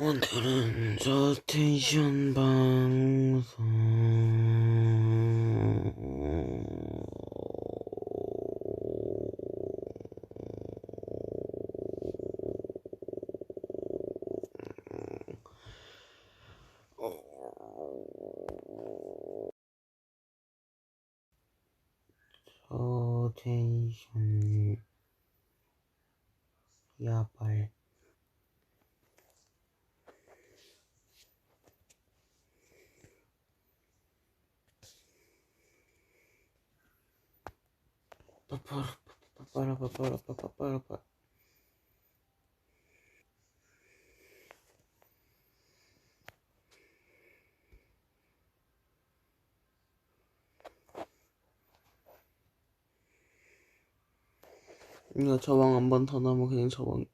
오늘은 저 텐션 방송 저텐션 야발 빠빠라빠빠라빠빠라빠빠라 이거 저방 한번 더 나면 그냥 저방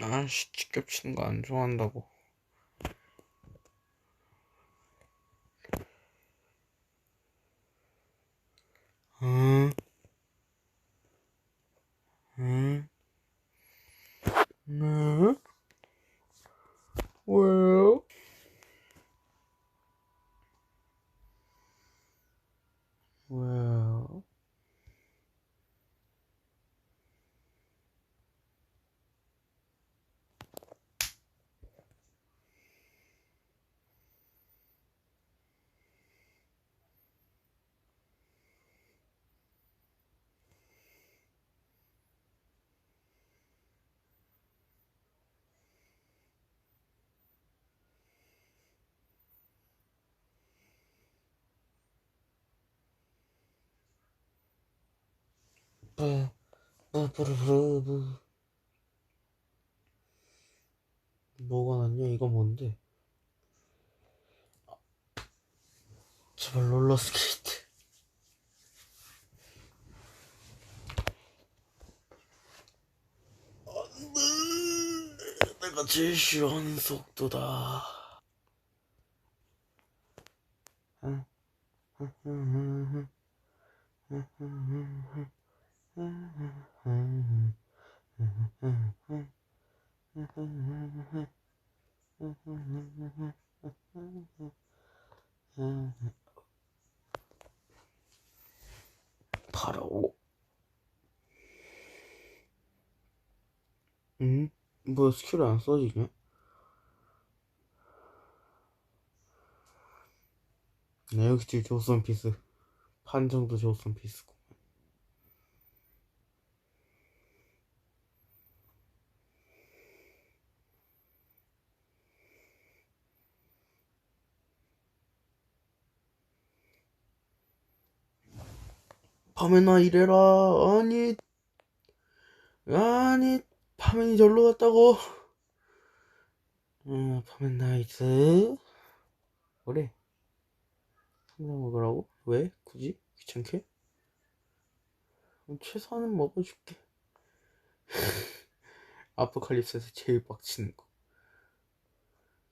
아씨 겹치는 거 안 좋아한다고 응? 응? 네? 왜요? 왜요? 뿌, 뿌뿌르르르 뭐가 났냐? 이거 뭔데? 제발 롤러스케이트 내가 제일 싫어하는 속도다 응? 응, 응, 응, 응, 응, 응, 응. 바로 응? 뭐 스킬 안 써지냐? 네, 역시 조선 피스 판정도 조선 피스고 파면아 이래라 아니 아니 파면이 절로 갔다고. 어 파면 나이스. 그래? 한잔 먹으라고? 왜? 굳이? 귀찮게? 최소한은 먹어줄게. 아포칼립스에서 제일 빡치는 거.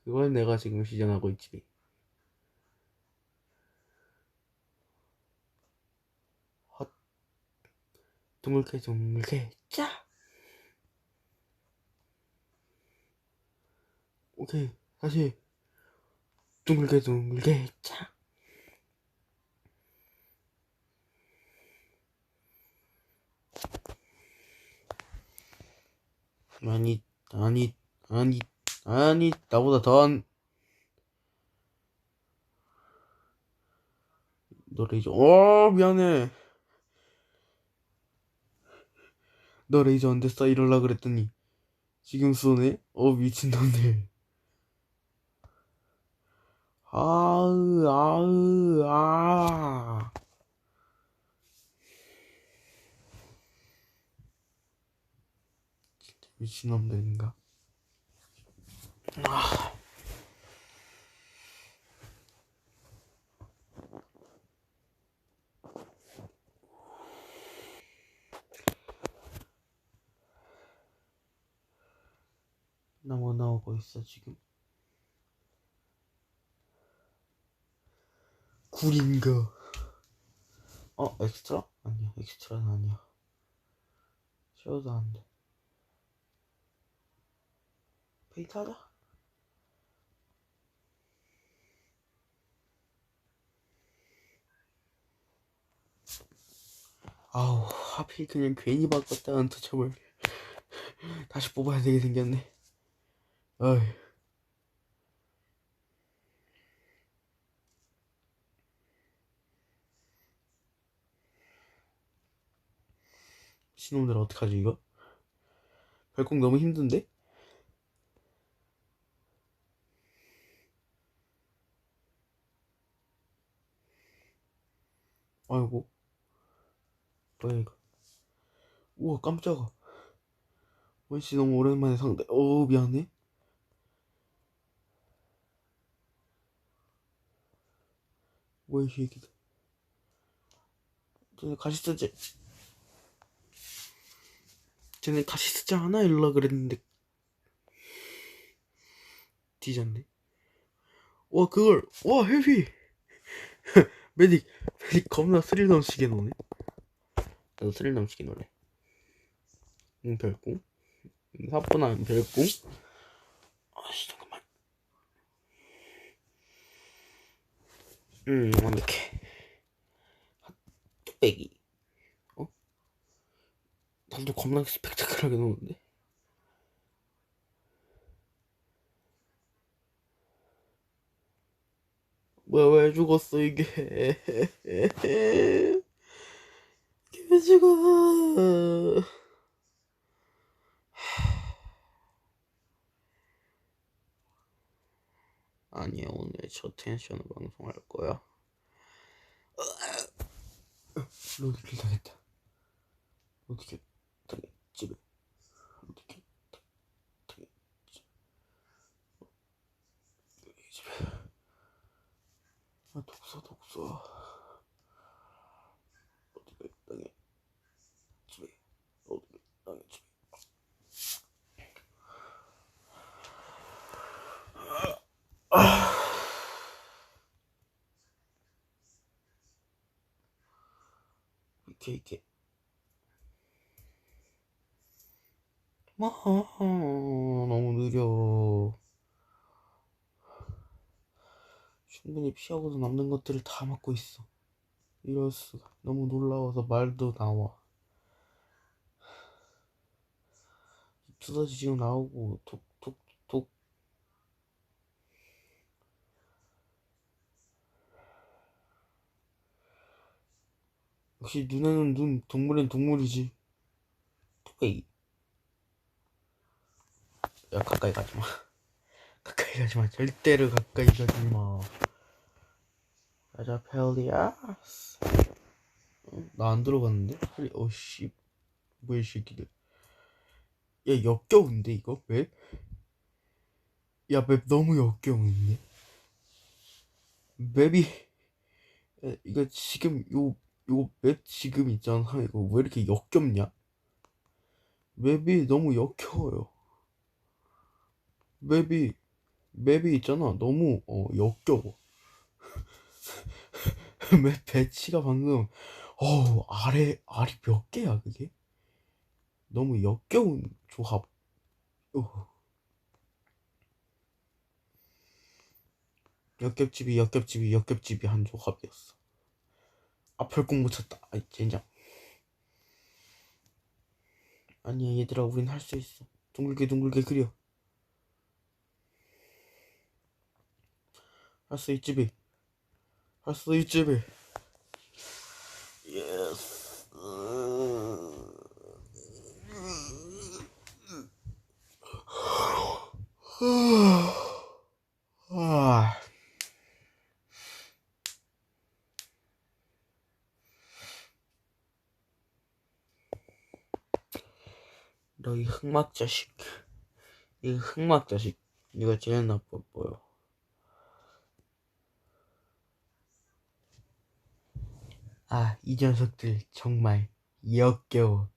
그걸 내가 지금 시전하고 있지. 헛. 둥글게 둥글게 짜 오케이 다시. 둥글게 둥글게. 짜 아니 아니 아니 아니 나보다 더한 너 레이저 어 미안해. 너 레이저 언제 쏴 이럴라 그랬더니. 지금 쏘네 어 미친놈들 아으, 아으, 아. 진짜 미친놈들인가? 아. 나뭐 나오고 있어 지금 굴인가 어 엑스트라? 아니야 엑스트라는 아니야. 쉬어도 안돼. 페이트 하자. 아우 하필 그냥 괜히 바꿨다 언터처블 다시 뽑아야 되게 생겼네. 어 이 신놈들 어떡하지 이거? 별곡 너무 힘든데? 아이고. 뭐야 이거 우와 깜짝아. 원씨 너무 오랜만에 상대. 어우 미안해. 뭐야 이 새끼들 쟤네 가시 쓰지 쟤네 가시 쓰지 않아? 이러려 그랬는데. 뒤졌네. 와 그걸. 와 헤비. 메딕 메딕 겁나 스릴 넘치게 노네. 나도 스릴 넘치게 노래. 응 별궁 응, 사뿐한 별궁 아씨 잠깐만. 음 완벽해. 어? 난도 겁나 스펙타클하게 노는데? 뭐야 왜 죽었어 이게? 왜 죽어? 아니야 오늘 저 텐션으로 방송할 거야. 로드킬 당했다. 어떻게 당했지 어떻게 당했지 이 집에. 아 독서 독서. 어떻게 당해 집에. 어떻게 당해 집에? 이렇게 이렇게 뭐 너무 느려. 충분히 피하고도 남는 것들을 다 맞고 있어. 이럴 수가. 너무 놀라워서 말도 나와. 입수다지 지금 나오고 톡톡톡 역시 눈에는 눈 동물엔 동물이지. 톡에이 야 가까이 가지마. 가까이 가지마. 절대로 가까이 가지마. 가자 펠리아스 나안 들어갔는데? 펠리 어씨. 뭐야 이 새끼들. 야 역겨운데 이거? 맵? 야맵 너무 역겨운데? 맵이 야, 이거 지금 요 요 맵 지금 있잖아. 이거 왜 이렇게 역겹냐? 맵이 너무 역겨워요 맵이 맵이 있잖아. 너무 어 역겨워. 맵 배치가 방금 어우 아래 알이 몇 개야 그게? 너무 역겨운 조합. 어. 역겹집이 역겹집이 역겹집이 한 조합이었어. 아 별공 못 쳤다. 아이 젠장. 아니야 얘들아 우린 할 수 있어. 둥글게 둥글게 그려 할 수 있지 비. 할 수 있지 비. 예스 아 너희 흑막 자식. 이 흑막 자식. 네가 제일 나빠 보여 아 이 녀석들 정말 역겨워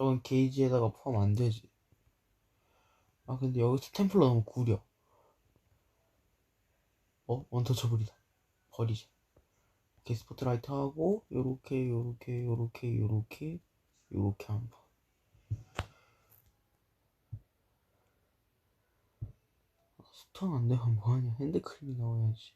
저건 게이지에다가 포함 안 되지. 아, 근데 여기 스탬플러 너무 구려. 어, 원터처블이다. 버리자. 오케이, 스포트라이트 하고, 요렇게, 요렇게, 요렇게, 요렇게, 요렇게 한 번. 아, 스턴 안 되면 뭐하냐. 핸드크림이 나와야지.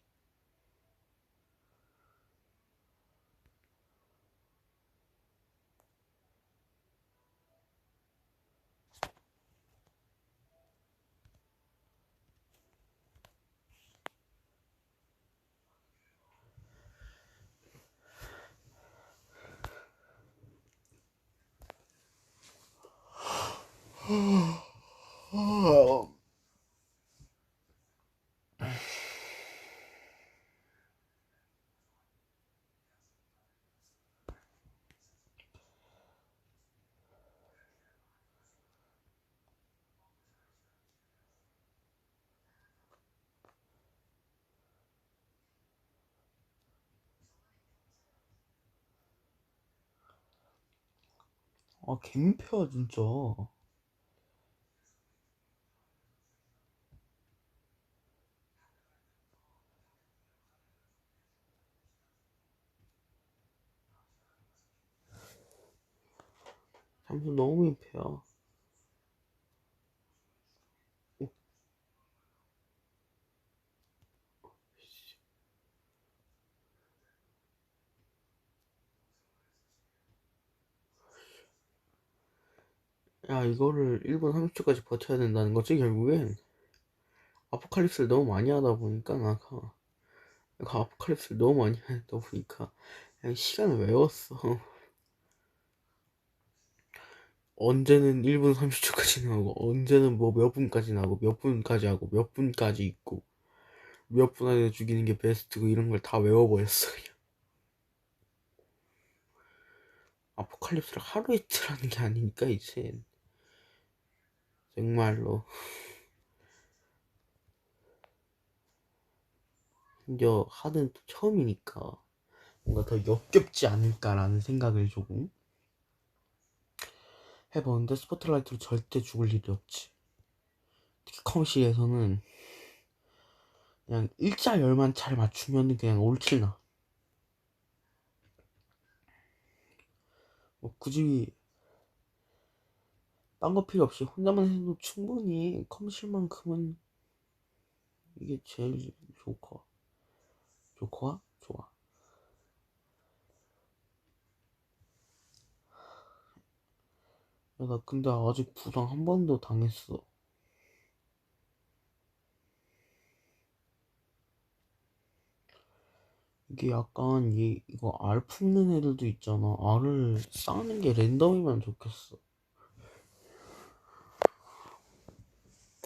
아, 개민폐야, 진짜. 삼성 너무 민폐야. 야, 이거를 1분 30초까지 버텨야 된다는 거지, 결국엔. 아포칼립스를 너무 많이 하다 보니까, 나가. 내가 아포칼립스를 너무 많이 하다 보니까, 그냥 시간을 외웠어. 언제는 1분 30초까지 나오고, 언제는 뭐 몇 분까지 나오고, 몇 분까지 하고, 몇 분까지 있고, 몇 분 안에 죽이는 게 베스트고, 이런 걸 다 외워버렸어, 그냥. 아포칼립스를 하루 이틀 하는 게 아니니까, 이젠. 정말로. 심지어 하드는 또 처음이니까 뭔가 더 역겹지 않을까라는 생각을 조금 해보는데 스포트라이트로 절대 죽을 일이 없지 특히 컴실에서는 그냥 일자 열만 잘 맞추면 그냥 올킬나 뭐 굳이 딴 거 필요 없이 혼자만 해도 충분히 컴실만큼은 이게 제일 좋고 좋고 좋아. 야, 나 근데 아직 부상 한 번도 당했어. 이게 약간 이 이거 알 품는 애들도 있잖아. 알을 쌓는 게 랜덤이면 좋겠어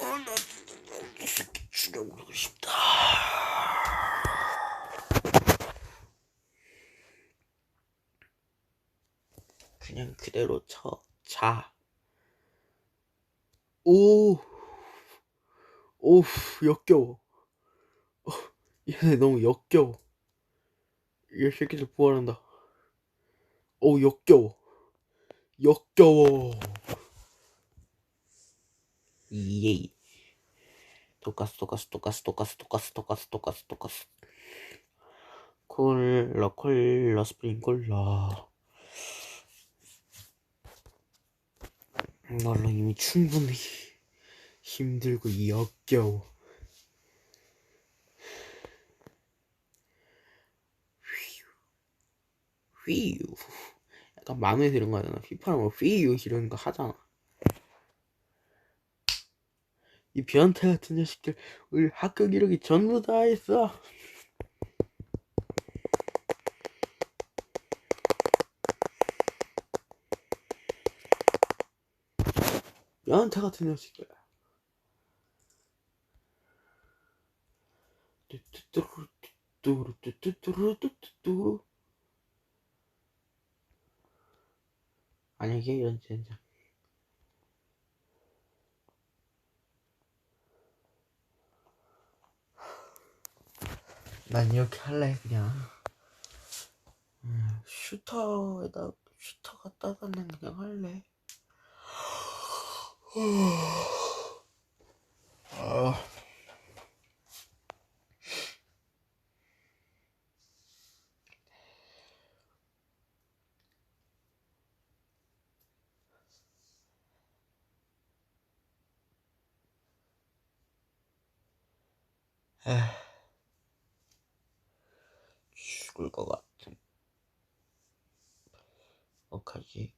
아나 이 새끼 죽여버리고 싶다 그냥 그대로 쳐, 자. 오, 오, 역겨워. 어, 얘네 너무 역겨워. 이 새끼들 부활한다. 오, 역겨워. 역겨워. 예이. 똑같스, 똑같스, 똑같스, 똑같스, 똑같스, 똑같스, 똑같스, 똑같스. 콜라, 콜라, 스프링콜라. 이걸로 이미 충분히 힘들고 역겨워. 휘유. 약간 마음에 드는 거 하잖아. 휘파람을 휘유 이런 거 하잖아. 이 변태 같은 자식들 우리 학교 기록이 전부 다 했어. 연태 같은 뚜뚜루 뚜뚜뚜루 뚜뚜뚜루 만약에 이런 젠장 난 이렇게 할래 그냥 음, 슈터에다 슈터 갖다가는 그냥 할래 아. 에휴. 죽을 것 같은. 어떡하지